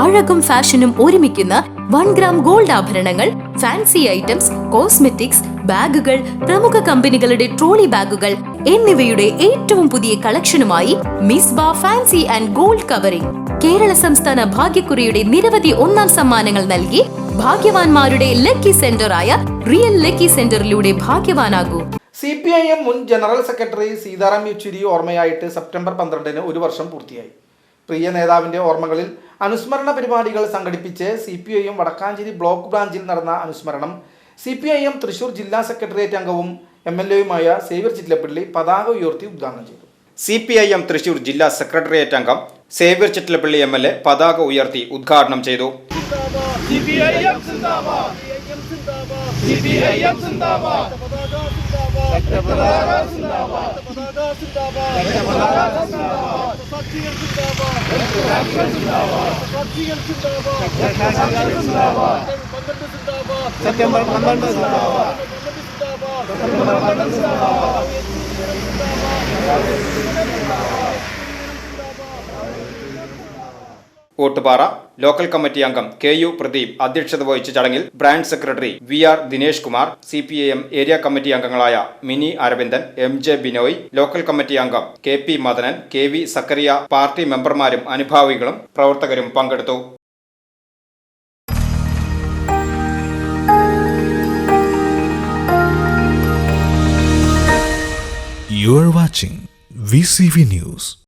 അഴകും ഫാഷനും ഒരുമിക്കുന്ന one gram gold ആഭരണങ്ങൾ ഫാൻസി ഐറ്റംസ് കോസ്മെറ്റിക്സ് ബാഗുകൾ പ്രമുഖ കമ്പനികളുടെ ട്രോളി ബാഗുകൾ എന്നിവയുടെ ഏറ്റവും പുതിയ കളക്ഷനുമായി മിസ് ബാ fancy and gold covering. Kerala സംസ്ഥാന ഭാഗ്യക്കുറിയുടെ നിരവധി ഒന്നാം സമ്മാനങ്ങൾ നൽകി ഭാഗ്യവാന്മാരുടെ ലക്കി സെന്ററായ റിയൽ ലക്കി സെന്ററിലൂടെ ഭാഗ്യവാനാകൂ. സി പി ഐ എം മുൻ ജനറൽ സെക്രട്ടറി സീതാറാം യെച്ചൂരി ഓർമ്മയായിട്ട് സെപ്റ്റംബർ പന്ത്രണ്ടിന് ഒരു വർഷം പൂർത്തിയായി. പ്രിയ നേതാവിന്റെ ഓർമ്മകളിൽ അനുസ്മരണ പരിപാടികൾ സംഘടിപ്പിച്ച് C P I M Vadakkanchery block ബ്രാഞ്ചിൽ നടന്ന അനുസ്മരണം. C P I M Thrissur ജില്ലാ സെക്രട്ടേറിയറ്റ് അംഗവും എം എൽ എയുമായ സേവ്യർ ചിറ്റിലപ്പള്ളി പതാക ഉയർത്തി ഉദ്ഘാടനം ചെയ്തു. C P I M Thrissur ജില്ലാ സെക്രട്ടേറിയറ്റ് അംഗം Xavier Chittilappally M L A പതാക ഉയർത്തി ഉദ്ഘാടനം ചെയ്തു. സെപ്റ്റംബർ പന്ത്രണ്ട് ഓട്ടുപാറ ലോക്കൽ കമ്മിറ്റി അംഗം കെ യു പ്രദീപ് അധ്യക്ഷത വഹിച്ച ചടങ്ങിൽ branch secretary V R Dinesh Kumar C P I M area committee അംഗങ്ങളായ Mini Aravindan M J Binoy local committee അംഗം K P Madanan K V Zachariah party മെമ്പർമാരും അനുഭാവികളും പ്രവർത്തകരും പങ്കെടുത്തു You are watching VCV News.